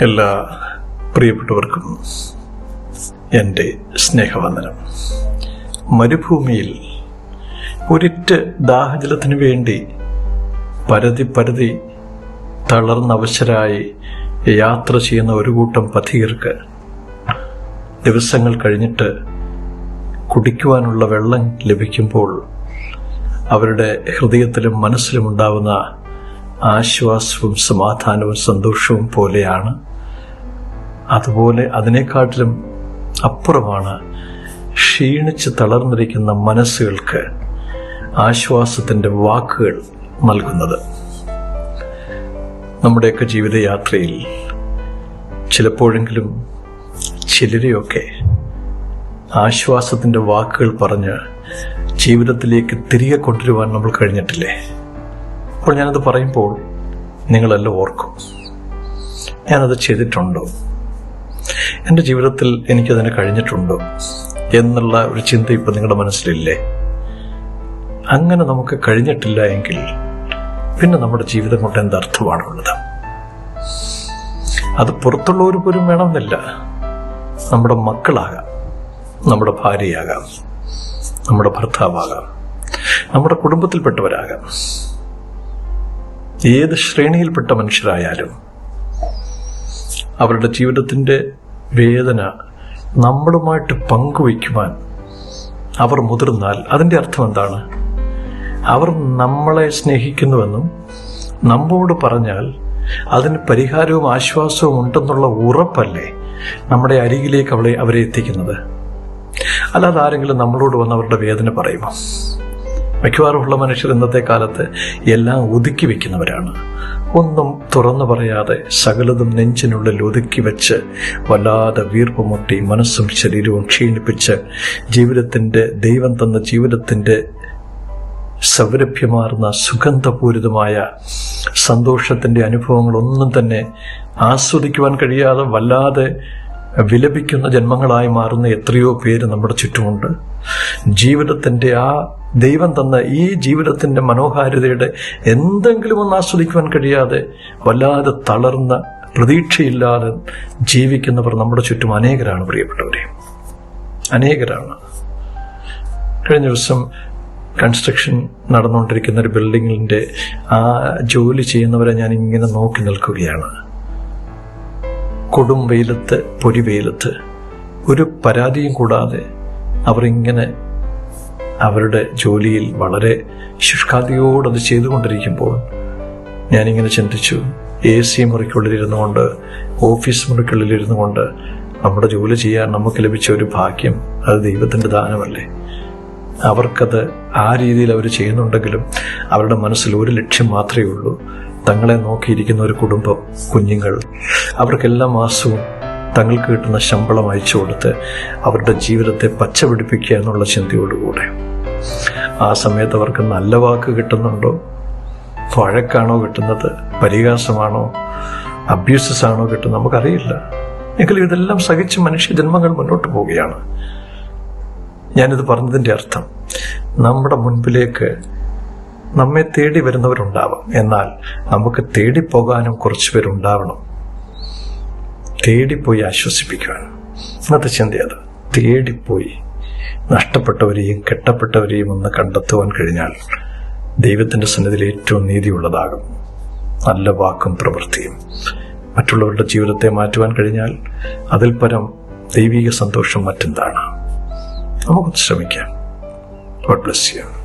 എല്ലാ പ്രിയപ്പെട്ടവർക്കും എന്റെ സ്നേഹവന്ദനം. മരുഭൂമിയിൽ ഒരിറ്റ് ദാഹജലത്തിനു വേണ്ടി പരതി പരതി തളർന്നവശരായി യാത്ര ചെയ്യുന്ന ഒരു കൂട്ടം പഥികർക്ക് ദിവസങ്ങൾ കഴിഞ്ഞിട്ട് കുടിക്കുവാനുള്ള വെള്ളം ലഭിക്കുമ്പോൾ അവരുടെ ഹൃദയത്തിലും മനസ്സിലും ഉണ്ടാവുന്ന ആശ്വാസവും സമാധാനവും സന്തോഷവും പോലെയാണ്. അതുപോലെ അതിനേക്കാട്ടിലും അപ്പുറമാണ് ക്ഷീണിച്ച് തളർന്നിരിക്കുന്ന മനസ്സുകൾക്ക് ആശ്വാസത്തിന്റെ വാക്കുകൾ നൽകുന്നത്. നമ്മുടെയൊക്കെ ജീവിതയാത്രയിൽ ചിലപ്പോഴെങ്കിലും ചിലരെയൊക്കെ ആശ്വാസത്തിന്റെ വാക്കുകൾ പറഞ്ഞ് ജീവിതത്തിലേക്ക് തിരികെ കൊണ്ടുവരുവാൻ നമ്മൾ കഴിഞ്ഞിട്ടില്ലേ? അപ്പോൾ ഞാനത് പറയുമ്പോൾ നിങ്ങളെല്ലാം ഓർക്കും. ഞാനത് ചെയ്തിട്ടുണ്ടോ? എന്റെ ജീവിതത്തിൽ എനിക്കതിന് കഴിഞ്ഞിട്ടുണ്ടോ എന്നുള്ള ഒരു ചിന്ത ഇപ്പം നിങ്ങളുടെ മനസ്സിലില്ലേ? അങ്ങനെ നമുക്ക് കഴിഞ്ഞിട്ടില്ല എങ്കിൽ പിന്നെ നമ്മുടെ ജീവിതം കൊണ്ട് എന്തർത്ഥമാണുള്ളത് അത് പുറത്തുള്ളവർ പോലും വേണമെന്നില്ല. നമ്മുടെ മക്കളാകാം നമ്മുടെ ഭാര്യയാകാം നമ്മുടെ ഭർത്താവാകാം നമ്മുടെ കുടുംബത്തിൽപ്പെട്ടവരാകാം. ഏത് ശ്രേണിയിൽപ്പെട്ട മനുഷ്യരായാലും അവരുടെ ജീവിതത്തിന്റെ വേദന നമ്മളുമായിട്ട് പങ്കുവയ്ക്കുവാൻ അവർ മുതിർന്നാൽ അതിന്റെ അർത്ഥം എന്താണ്? അവർ നമ്മളെ സ്നേഹിക്കുന്നുവെന്നും നമ്മോട് പറഞ്ഞാൽ അതിന് പരിഹാരവും ആശ്വാസവും ഉണ്ടെന്നുള്ള ഉറപ്പല്ലേ നമ്മുടെ അരികിലേക്ക് അവളെ അവരെ എത്തിക്കുന്നത്? അല്ലാതെ ആരെങ്കിലും നമ്മളോട് വന്ന് അവരുടെ വേദന പറയുമോ? മിക്കവാറുമുള്ള മനുഷ്യർ ഇന്നത്തെ കാലത്ത് എല്ലാം ഒതുക്കി വെക്കുന്നവരാണ്. ഒന്നും തുറന്നു പറയാതെ സകലതും നെഞ്ചിനുള്ളിൽ ഒതുക്കി വെച്ച് വല്ലാതെ വീർപ്പ് മുട്ടി മനസ്സും ശരീരവും ക്ഷീണിപ്പിച്ച് ജീവിതത്തിന്റെ ദൈവം തന്ന ജീവിതത്തിന്റെ സൗരഭ്യമാർന്ന സുഗന്ധപൂരിതമായ സന്തോഷത്തിന്റെ അനുഭവങ്ങളൊന്നും തന്നെ ആസ്വദിക്കുവാൻ കഴിയാതെ വല്ലാതെ വിലപിക്കുന്ന ജന്മങ്ങളായി മാറുന്ന എത്രയോ പേര് നമ്മുടെ ചുറ്റുമുണ്ട്. ജീവിതത്തിന്റെ ആ ദൈവം തന്ന ഈ ജീവിതത്തിന്റെ മനോഹാരിതയുടെ എന്തെങ്കിലും ഒന്ന് ആസ്വദിക്കുവാൻ കഴിയാതെ വല്ലാതെ തളർന്ന പ്രതീക്ഷയില്ലാതെ ജീവിക്കുന്നവർ നമ്മുടെ ചുറ്റും അനേകരാണ് പ്രിയപ്പെട്ടവരെ. അനേകരാണ്. കഴിഞ്ഞ ദിവസം കൺസ്ട്രക്ഷൻ നടന്നുകൊണ്ടിരിക്കുന്ന ഒരു ബിൽഡിങ്ങിന്റെ ആ ജോലി ചെയ്യുന്നവരെ ഞാൻ ഇങ്ങനെ നോക്കി നിൽക്കുകയാണ്. കൊടും വെയിലത്ത് പൊരി വെയിലത്ത്. ഒരു പരാതിയും കൂടാതെ അവരിങ്ങനെ അവരുടെ ജോലിയിൽ വളരെ ശുഷ്കാന്തിയോടത് ചെയ്തുകൊണ്ടിരിക്കുമ്പോൾ ഞാനിങ്ങനെ ചിന്തിച്ചു. എ സി മുറിക്കുള്ളിലിരുന്നു കൊണ്ട് ഓഫീസ് മുറിക്കുള്ളിലിരുന്നു കൊണ്ട് നമ്മുടെ ജോലി ചെയ്യാൻ നമുക്ക് ലഭിച്ച ഒരു ഭാഗ്യം അത് ദൈവത്തിന്റെ ദാനമല്ലേ? അവർക്കത് ആ രീതിയിൽ അവർ ചെയ്യുന്നുണ്ടെങ്കിലും അവരുടെ മനസ്സിൽ ഒരു ലക്ഷ്യം മാത്രമേ ഉള്ളൂ. തങ്ങളെ നോക്കിയിരിക്കുന്ന ഒരു കുടുംബം കുഞ്ഞുങ്ങൾ. അവർക്കെല്ലാ മാസവും തങ്ങൾക്ക് കിട്ടുന്ന ശമ്പളം അയച്ചു കൊടുത്ത് അവരുടെ ജീവിതത്തെ പച്ചപിടിപ്പിക്കുക എന്നുള്ള ചിന്തയോടുകൂടെ. ആ സമയത്ത് അവർക്ക് നല്ല വാക്ക് കിട്ടുന്നുണ്ടോ? വഴക്കാണോ കിട്ടുന്നത്? പരിഹാസമാണോ? അബ്യൂസസ് ആണോ കിട്ടുന്നത്? നമുക്കറിയില്ല. എങ്കിലും ഇതെല്ലാം സഹിച്ച് മനുഷ്യജന്മങ്ങൾ മുന്നോട്ട് പോവുകയാണ്. ഞാനിത് പറഞ്ഞതിന്റെ അർത്ഥം. നമ്മുടെ മുൻപിലേക്ക് നമ്മെ തേടി വരുന്നവരുണ്ടാവാം. എന്നാൽ നമുക്ക് തേടിപ്പോകാനും കുറച്ച് പേരുണ്ടാവണം. തേടിപ്പോയി ആശ്വസിപ്പിക്കുവാൻ. ഇന്നത്തെ ചിന്ത അത്. തേടിപ്പോയി നഷ്ടപ്പെട്ടവരെയും കെട്ടപ്പെട്ടവരെയും ഒന്ന് കണ്ടെത്തുവാൻ കഴിഞ്ഞാൽ ദൈവത്തിന്റെ സന്നിധിയിൽ ഏറ്റവും നീതിയുള്ളതാകും. നല്ല വാക്കും പ്രവൃത്തിയും മറ്റുള്ളവരുടെ ജീവിതത്തെ മാറ്റുവാൻ കഴിഞ്ഞാൽ അതിൽ പരം ദൈവിക സന്തോഷം മറ്റെന്താണ്? നമുക്ക് ശ്രമിക്കാം. God bless you